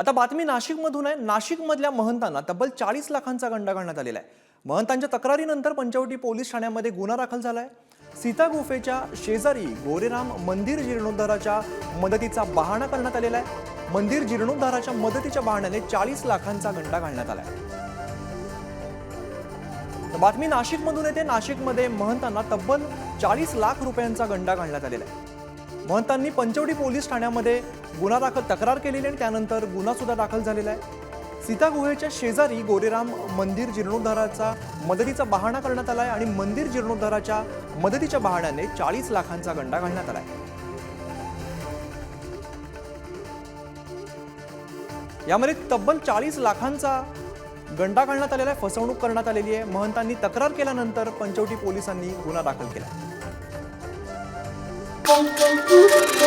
आता बातमी नाशिकमधून आहे. नाशिकमधल्या महंतांना तब्बल चाळीस लाखांचा गंडा घालण्यात आलेला आहे. महंतांच्या तक्रारीनंतर पंचवटी पोलीस ठाण्यामध्ये गुन्हा दाखल आहे सीता गुफेच्या शेजारी गोरेराम मंदिर जीर्णोद्धाराच्या मदतीचा बहाणा करण्यात आलेला आहे. मंदिर जीर्णोद्धाराच्या मदतीच्या बहाण्याने चाळीस लाखांचा गंडा घालण्यात आला आहे बातमी नाशिकमधून येते. नाशिकमध्ये महंतांना तब्बल चाळीस लाख रुपयांचा गंडा घालण्यात आलेला आहे. महंतांनी पंचवटी पोलीस ठाण्यामध्ये गुन्हा दाखल तक्रार केलेली आणि त्यानंतर गुन्हासुद्धा दाखल झालेला आहे. सीता गुहेच्या शेजारी गोरेराम मंदिर जीर्णोद्धाराचा मदतीचा बहाणा करण्यात आला आहे आणि मंदिर जीर्णोद्धाराच्या मदतीच्या बहाण्याने चाळीस लाखांचा गंडा घालण्यात आला आहे. यामध्ये तब्बल चाळीस लाखांचा गंडा घालण्यात आलेला आहे फसवणूक करण्यात आलेली आहे. महंतांनी तक्रार केल्यानंतर पंचवटी पोलिसांनी गुन्हा दाखल केला. boom, boom.